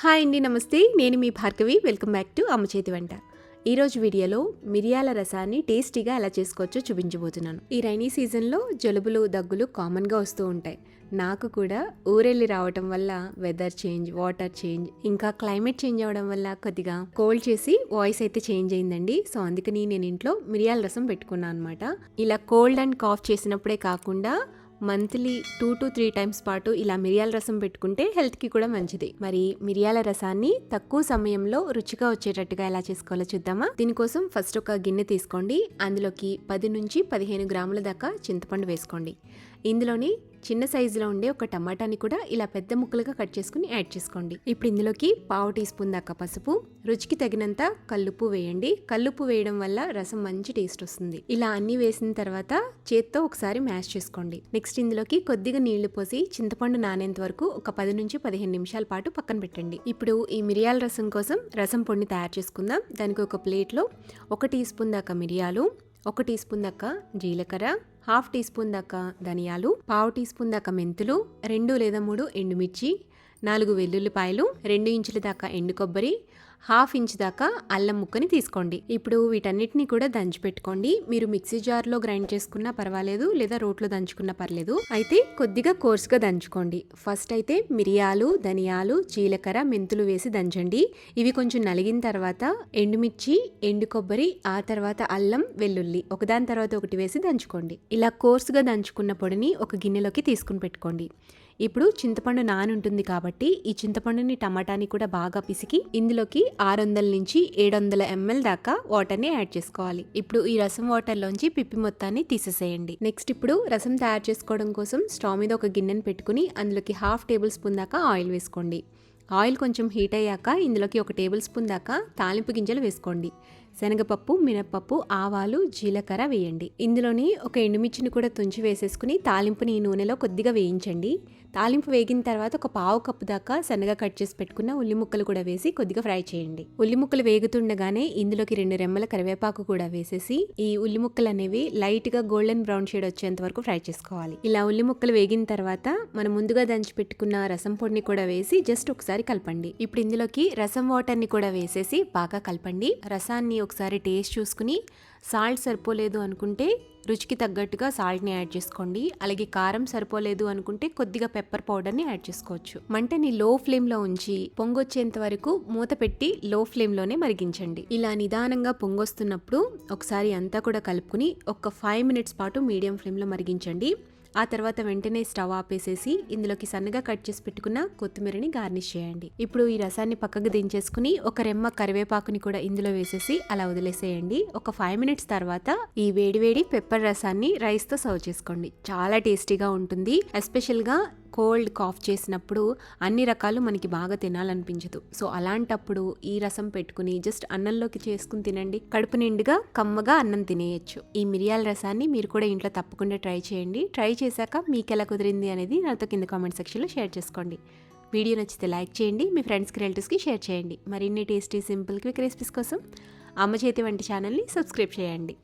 Hi అండి నమస్తే. నేను మీ భార్గవి. వెల్కమ్ బ్యాక్ టు అమ్మ చేతి వంట. ఈరోజు వీడియోలో మిరియాల రసాన్ని టేస్టీగా ఎలా చేసుకోవచ్చో చూపించబోతున్నాను. ఈ రైనీ సీజన్లో జలుబులు దగ్గులు కామన్గా వస్తూ ఉంటాయి. నాకు కూడా ఊరెళ్ళి రావటం వల్ల వెదర్ చేంజ్ వాటర్ చేంజ్ ఇంకా క్లైమేట్ చేంజ్ అవ్వడం వల్ల కొద్దిగా కోల్డ్ చేసి వాయిస్ అయితే చేంజ్ అయిందండి. సో అందుకని నేను ఇంట్లో మిరియాల రసం పెట్టుకున్నాను అనమాట ఇలా కోల్డ్ అండ్ కాఫ్ చేసినప్పుడే కాకుండా monthly two to three times పాటు ఇలా మిరియాల రసం పెట్టుకుంటే హెల్త్కి కూడా మంచిది. మరి మిరియాల రసాన్ని తక్కువ సమయంలో రుచిగా వచ్చేటట్టుగా ఎలా చేసుకోవాలో చూద్దామా? దీనికోసం ఫస్ట్ ఒక గిన్నె తీసుకోండి. అందులోకి పది నుంచి పదిహేను గ్రాముల దాకా చింతపండు వేసుకోండి. ఇందులోని చిన్న సైజులో ఉండే ఒక టమాటాని కూడా ఇలా పెద్ద ముక్కలుగా కట్ చేసుకుని యాడ్ చేసుకోండి. ఇప్పుడు ఇందులోకి పావు టీ స్పూన్ దాకా పసుపు రుచికి తగినంత కల్లుప్పు వేయండి. కల్లుప్పు వేయడం వల్ల రసం మంచి టేస్ట్ వస్తుంది. ఇలా అన్ని వేసిన తర్వాత చేత్తో ఒకసారి మ్యాష్ చేసుకోండి. నెక్స్ట్ ఇందులోకి కొద్దిగా నీళ్ళు పోసి చింతపండు నానేంత వరకు ఒక పది నుంచి పదిహేను నిమిషాల పాటు పక్కన పెట్టండి. ఇప్పుడు ఈ మిరియాల రసం కోసం రసం పొడిని తయారు చేసుకుందాం. దానికి ఒక ప్లేట్లో ఒక టీ స్పూన్ దాకా మిరియాలు ఒక టీ స్పూన్ దాకా జీలకర్ర హాఫ్ టీ స్పూన్ దాకా ధనియాలు పావు టీ స్పూన్ దాకా మెంతులు రెండు లేదా మూడు ఎండుమిర్చి నాలుగు వెల్లుల్లిపాయలు రెండు ఇంచుల దాకా ఎండు కొబ్బరి హాఫ్ ఇంచ్ దాకా అల్లం ముక్కని తీసుకోండి. ఇప్పుడు వీటన్నిటిని కూడా దంచి పెట్టుకోండి. మీరు మిక్సీ జార్లో గ్రైండ్ చేసుకున్నా పర్వాలేదు లేదా రోట్లో దంచుకున్నా పర్లేదు. అయితే కొద్దిగా కోర్స్గా దంచుకోండి. ఫస్ట్ అయితే మిరియాలు ధనియాలు జీలకర్ర మెంతులు వేసి దంచండి. ఇవి కొంచెం నలిగిన తర్వాత ఎండుమిర్చి ఎండు కొబ్బరి ఆ తర్వాత అల్లం వెల్లుల్లి. ఒకదాని తర్వాత ఒకటి వేసి దంచుకోండి. ఇలా కోర్స్గా దంచుకున్న పొడిని ఒక గిన్నెలోకి తీసుకుని పెట్టుకోండి. ఇప్పుడు చింతపండు నానుంటుంది కాబట్టి ఈ చింతపండుని టమాటాని కూడా బాగా పిసికి ఇందులోకి ఆరు వందల నుంచి ఏడు వందల ఎంఎల్ దాకా వాటర్ని యాడ్ చేసుకోవాలి. ఇప్పుడు ఈ రసం వాటర్లోంచి పిప్పి మొత్తాన్ని తీసేసేయండి. నెక్స్ట్ ఇప్పుడు రసం తయారు చేసుకోవడం కోసం స్టవ్ మీద ఒక గిన్నెను పెట్టుకుని అందులోకి హాఫ్ టేబుల్ స్పూన్ దాకా ఆయిల్ వేసుకోండి. ఆయిల్ కొంచెం హీట్ అయ్యాక ఇందులోకి ఒక టేబుల్ స్పూన్ దాకా తాలింపు గింజలు వేసుకోండి. శనగపప్పు మినప్పప్పు ఆవాలు జీలకర్ర వేయండి. ఇందులోని ఒక ఎండుమిర్చిని కూడా తుంచి వేసేసుకుని తాలింపుని ఈ నూనెలో కొద్దిగా వేయించండి. తాలింపు వేగిన తర్వాత ఒక పావు కప్పు దాకా సన్నగా కట్ చేసి పెట్టుకున్న ఉల్లి ముక్కలు కూడా వేసి కొద్దిగా ఫ్రై చేయండి. ఉల్లి ముక్కలు వేగుతుండగానే ఇందులోకి రెండు రెమ్మల కరివేపాకు కూడా వేసేసి ఈ ఉల్లి ముక్కలు అనేవి లైట్గా గోల్డెన్ బ్రౌన్ షేడ్ వచ్చేంత వరకు ఫ్రై చేసుకోవాలి. ఇలా ఉల్లి ముక్కలు వేగిన తర్వాత మనం ముందుగా దంచి పెట్టుకున్న రసం పొడిని కూడా వేసి జస్ట్ ఒకసారి కలపండి. ఇప్పుడు ఇందులోకి రసం వాటర్ని కూడా వేసేసి బాగా కలపండి. రసాన్ని ఒకసారి టేస్ట్ చూసుకుని సాల్ట్ సరిపోలేదు అనుకుంటే రుచికి తగ్గట్టుగా సాల్ట్ని యాడ్ చేసుకోండి. అలాగే కారం సరిపోలేదు అనుకుంటే కొద్దిగా పెప్పర్ పౌడర్ని యాడ్ చేసుకోవచ్చు. మంటని లో ఫ్లేమ్లో ఉంచి పొంగొచ్చేంత వరకు మూత పెట్టి లో ఫ్లేమ్లోనే మరిగించండి. ఇలా నిదానంగా పొంగొస్తున్నప్పుడు ఒకసారి అంతా కూడా కలుపుకుని ఒక ఫైవ్ మినిట్స్ పాటు మీడియం ఫ్లేమ్లో మరిగించండి. ఆ తర్వాత వెంటనే స్టవ్ ఆపేసేసి ఇందులోకి సన్నగా కట్ చేసి పెట్టుకున్న కొత్తిమీరని గార్నిష్ చేయండి. ఇప్పుడు ఈ రసాన్ని పక్కకు దించేసుకుని ఒక రెమ్మ కరివేపాకుని కూడా ఇందులో వేసేసి అలా వదిలేసేయండి. ఒక ఫైవ్ మినిట్స్ తర్వాత ఈ వేడివేడి పెప్పర్ రసాన్ని రైస్తో సర్వ్ చేసుకోండి. చాలా టేస్టీగా ఉంటుంది. ఎస్పెషల్గా కోల్డ్ కాఫ్ చేసినప్పుడు అన్ని రకాలు మనకి బాగా తినాలనిపించదు. సో అలాంటప్పుడు ఈ రసం పెట్టుకుని జస్ట్ అన్నంలోకి చేసుకుని తినండి. కడుపు నిండుగా కమ్మగా అన్నం తినేయచ్చు. ఈ మిరియాల రసాన్ని మీరు కూడా ఇంట్లో తప్పకుండా ట్రై చేయండి. ట్రై చేశాక మీకు ఎలా కుదిరింది అనేది నాతో కింద కామెంట్ సెక్షన్లో షేర్ చేసుకోండి. వీడియో నచ్చితే లైక్ చేయండి. మీ ఫ్రెండ్స్కి రిలేటివ్స్కి షేర్ చేయండి. మరిన్ని టేస్టీ సింపుల్ క్విక్ రెసిపీస్ కోసం అమ్మ చేతి వంటి ఛానల్ని సబ్స్క్రైబ్ చేయండి.